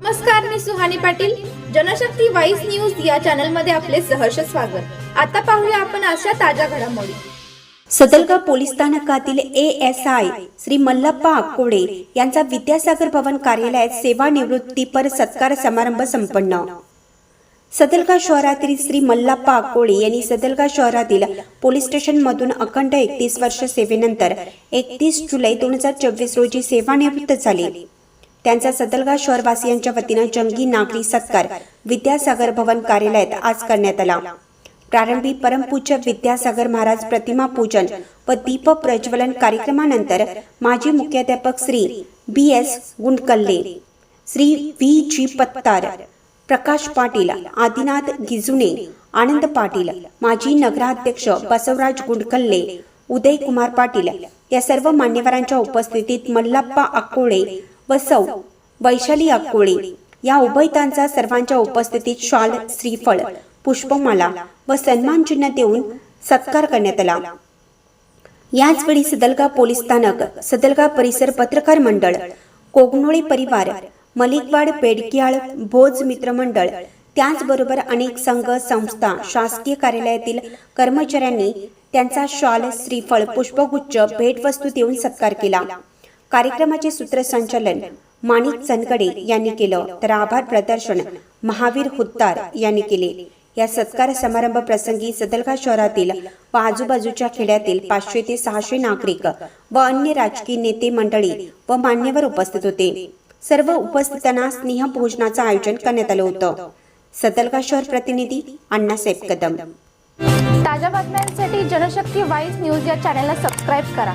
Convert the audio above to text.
नमस्कार मी Suhani Patil. Janshakti voice news या चॅनलमध्ये आपले सहर्ष स्वागत. आता पाहूया आपण अशा ताज्या घडामोडी. सदलगा पोलीस स्थानकातील A S I Shri Mallappa Akode यांचा विद्यासागर भवन कार्यालयात सेवानिवृत्तीपर सत्कार समारंभ संपन्न. सदलगा शहरातील श्री मल्लप्पा आकोळे यांनी सदलगा शहरातील पोलीस स्टेशन मधून अखंड एकतीस वर्ष सेवेनंतर एकतीस जुलै दोन हजार चोवीस रोजी सेवानिवृत्त झाले. त्यांचा सदलगा शहरवासियांच्या वतीनं जंगी नागरी सत्कार विद्यासागर भवन कार्यालयात आज करण्यात आला. प्रारंभी परमपूज्य विद्यासागर महाराज प्रतिमा पूजन व दीप प्रज्वलन कार्यक्रमानंतर माजी मुख्याध्यापक Shri B S Gundkalle Shri V G Pattar Prakash Patil Adinath गिजुने Anand Patil माजी नगराध्यक्ष बसवराज गुंडकल्ले उदय कुमार पाटील या सर्व मान्यवरांच्या उपस्थितीत मल्लप्पा अकोळे व सौ वैशाली अक्कोळे या उभयतांचा सर्वांच्या उपस्थितीत शाल श्रीफळ पुष्पमाला व सन्मान चिन्ह देऊन सत्कार करण्यात आला. याचवेळी सदलगा पोलीस स्थानक सदलगा परिसर पत्रकार मंडळ कोगनोळे परिवार मलिकवाड पेडकियाळ भोज मित्रमंडळ त्याचबरोबर अनेक संघ संस्था शासकीय कार्यालयातील कर्मचाऱ्यांनी त्यांचा शाल श्रीफळ पुष्पगुच्छ भेटवस्तू देऊन सत्कार केला. कार्यक्रमाचे सूत्रसंचालन माणिक चनकडे यांनी केलं. तर आभार प्रदर्शन महावीर हुत्तार यांनी केले. या सत्कार समारंभ प्रसंगी सदलगा शहरातील व आजूबाजूच्या खेड्यातील पाचशे ते सहाशे नागरिक व अन्य राजकीय नेते मंडळी व मान्यवर उपस्थित होते. सर्व उपस्थितांना स्नेह भोजनाचं आयोजन करण्यात आलं होतं. सदलगा शहर प्रतिनिधी अण्णासाहेब कदम. ताज्या बातम्यांसाठी जनशक्ती वाईस न्यूज या चॅनलला सबस्क्राईब करा.